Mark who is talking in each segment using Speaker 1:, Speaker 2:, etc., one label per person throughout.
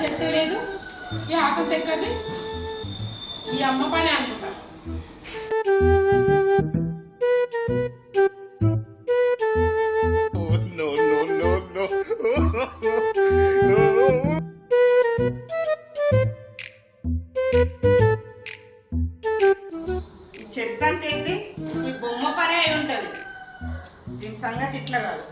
Speaker 1: చెట్టు లేదు. ఈ ఆకలి దగ్గరది ఈ అమ్మ పని అనుకుంటా.
Speaker 2: చెత్త అంటే ఏంటి ఈ బొమ్మ పనే అయి ఉంటది. దీని సంగతి ఇట్లా కాదు.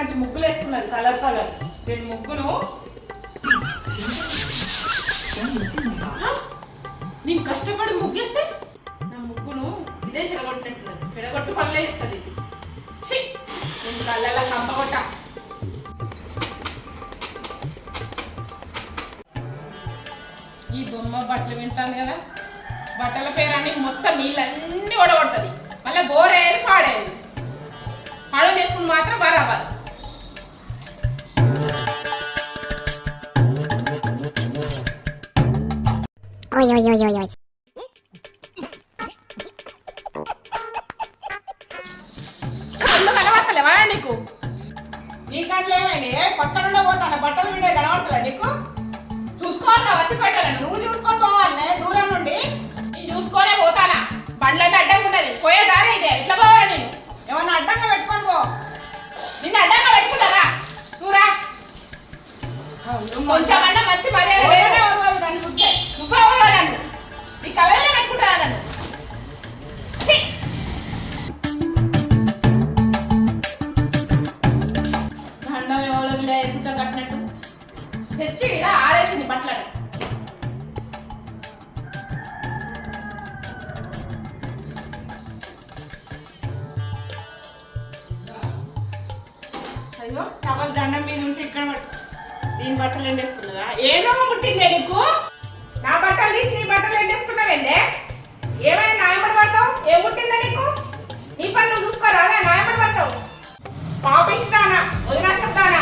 Speaker 2: మంచి ముగ్గులు వేసుకున్నాను కలర్ కలర్. రెండు ముగ్గులు.
Speaker 1: నేను కష్టపడి ముగ్గేస్తే నా ముగ్గును ఇదే చెడగొట్టినట్టున్నది. చెడగొట్టు పనులే చేస్తుంది. ఛీ! నేను కళ్ళల్లో కంపగొట్ట ఈ బొమ్మ బట్టలు వింటాను కదా? బట్టల పేరాన్ని మొత్తం నీళ్ళన్నీ ఒడగొడుతుంది.
Speaker 3: Oi, oi, oi, oi, oi.
Speaker 1: కళ్ళు కనబడతలేవా నీకు?
Speaker 2: నీ కళ్ళు ఏమైంది పోతాను బట్టలు విండే కనబడతలే నీకు?
Speaker 1: చూసుకోవాలా వచ్చి పెట్టాను
Speaker 2: నువ్వు చూసుకొని పోవాలి దూరం నుండి.
Speaker 1: నేను చూసుకొనే పోతానా? బండ్లంటే అడ్డంగా ఉన్నది. పోయే దారి ఇదే. ఇట్లా పోవాలి నేను?
Speaker 2: ఏమన్నా అడ్డంగా పెట్టుకొని పో.
Speaker 1: నిన్ను అడ్డంగా పెట్టుకుంటారా చూరా కొంచెం అన్న మంచి మర్యాద
Speaker 2: చూస్తే.
Speaker 1: నన్ను నీ కళ్ళల్లో పెట్టుకుంటారా నన్ను? దండం ఎవరో వీళ్ళ వేసుకుంటా కట్టినట్టు. తెచ్చి ఇలా ఆరేసింది బట్టలను.
Speaker 2: అయ్యో టవల్ దండం మీద ఉంటే ఇక్కడ దీని బట్టలు ఎండేసుకున్నదా ఏ రోగం పుట్టిందే నీకు? నా బట్టలు తీసి నీ బట్టలు ఎండేసుకున్నావేందే ఏమైనా న్యాయపడి పడతావు? ఏం పుట్టిందే నీకు? నీ పని నువ్వు చూసుకోరా? అదే న్యాయపడి పడతావు. పాపిస్తానా వదిలేస్తానా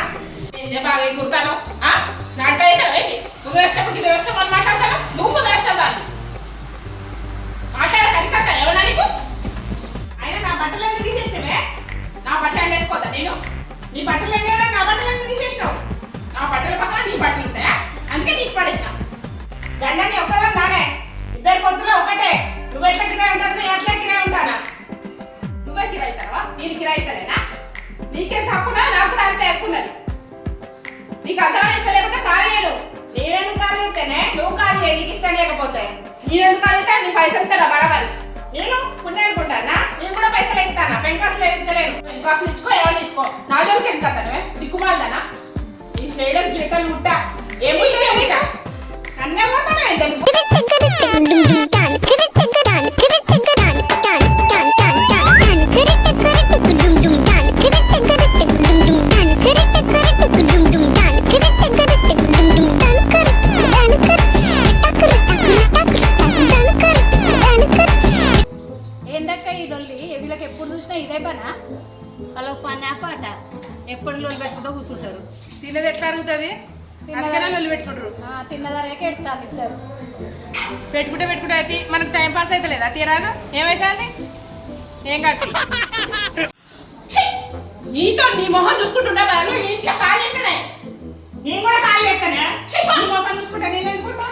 Speaker 1: ఏందే బాగా ఎగురుతాను నాట అయితే నువ్వు వేసినప్పుడు ఇది వేస్తావు అని మాట్లాడతాను నువ్వు ముందు వేస్తావు దాన్ని మాట్లాడే సరికత్తా ఏమన్నా నీకు?
Speaker 2: అయినా నా బట్టలు ఎందుకు తీసేసావే?
Speaker 1: నా బట్టలు ఎండ వేసుకోవద్దా నేను.
Speaker 2: నీ బట్టలు ఎండేయడా నా బట్టలు ఎందుకు తీసేసినావు?
Speaker 1: నా బట్టల పక్కన నీ బట్టలు ఉంటాయా? అందుకే తీసి పడేసిన
Speaker 2: గండని ఒక్కదాని నానే. ఇద్దరి పొత్తులో ఒకటే. నువ్వు ఎట్లా కిరాయి ఉంటాను నేను ఎట్లా కిరాయి ఉంటానా?
Speaker 1: నువ్వే కిరాయితావా నేను కిరాయితానేనా నీకే తక్కువ నాకు కూడా అంతే ఎక్కువ నీకు అంతగా ఇష్టలేకపోతే కాలేయను
Speaker 2: నేనెందుకు ఖాళీ అయితేనే? నువ్వు అయ్యి నీకు ఇష్టం లేకపోతే.
Speaker 1: నీవెందుకు కాలితే నీ పైసలు ఇస్తారా బరాబరి?
Speaker 2: నేను పుణ్యం అనుకుంటానా? నేను కూడా పైసలు ఇస్తానా? పెంకాసులు ఇస్తలేను.
Speaker 1: ఇంకా అసలు ఇచ్చుకో ఎవరు ఇచ్చుకో. నా జోలికి ఎంత కదనవే దిక్కుమాలదనా
Speaker 2: ఈ శైలం జీవితాలు ముట్ట. ఏముంటే ముట్ట అన్నే
Speaker 4: ఎప్పుడు చూసినా ఇదే పనా? వాళ్ళ పని పాట. ఎప్పుడు లొల్లి పెట్టుకుంటూ కూర్చుంటారు.
Speaker 2: తినది ఎట్లా అరుగుతుంది? పెట్టుకుంటే పెట్టుకుంటే అయితే మనకు టైం పాస్ అయితే లేదా? తీరాను ఏమైతుంది? ఏం కాదు.
Speaker 1: నీతో నీ మొహం చూసుకుంటుండే వాళ్ళు ఇంట్లో కాల్ చేసినాయి నేను కూడా కాల్ చేస్తానే? మొహం చూసుకుంటా నేను ఎందుకుంటా?